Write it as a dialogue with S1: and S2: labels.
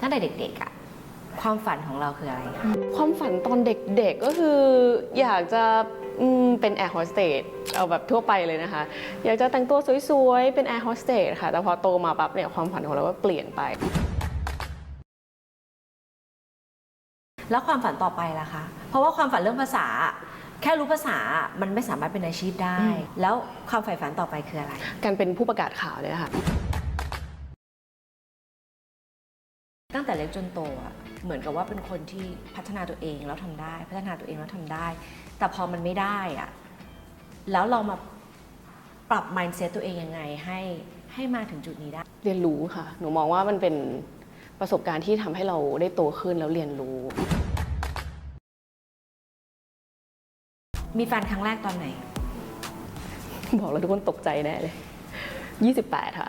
S1: ตั้งแต่เด็กๆอะความฝันของเราคืออะไรคะ
S2: ความฝันตอนเด็กๆก็คืออยากจะอืมเป็นแอร์โฮสเตสเอาแบบทั่วไปเลยนะคะ อยากจะแต่งตัวสวยๆ เป็นแอร์โฮสเตสค่ะ แต่พอโตมาปั๊บเนี่ยความฝันของเราก็เปลี่ยนไป
S1: แล้วความฝันต่อไปล่ะคะ เพราะว่าความฝันเรื่องภาษา แค่รู้ภาษามันไม่สามารถเป็นอาชีพได้
S2: อืม
S1: แล้วความใฝ่ฝันต่อไปคืออะไร
S2: การเป็นผู้ประกาศข่าวเนี่ยนะคะ
S1: ตั้งแต่เล็กจนโตอะเหมือนกับว่าเป็นคนที่พัฒนาตัวเองแล้วทำได้ พัฒนาตัวเองแล้วทำได้ แต่พอมันไม่ได้อะแล้วเรามาปรับ mindset ตัวเองยังไงให้ให้มาถึงจุดนี้ได้
S2: เรียนรู้ค่ะ หนูมองว่ามันเป็นประสบการณ์ที่ทำให้เราได้โตขึ้นแล้วเรียนรู้
S1: มีแฟนครั้งแรกตอนไหน
S2: บอกแล้วทุกคนตกใจแน่เลย 28 ค่ะ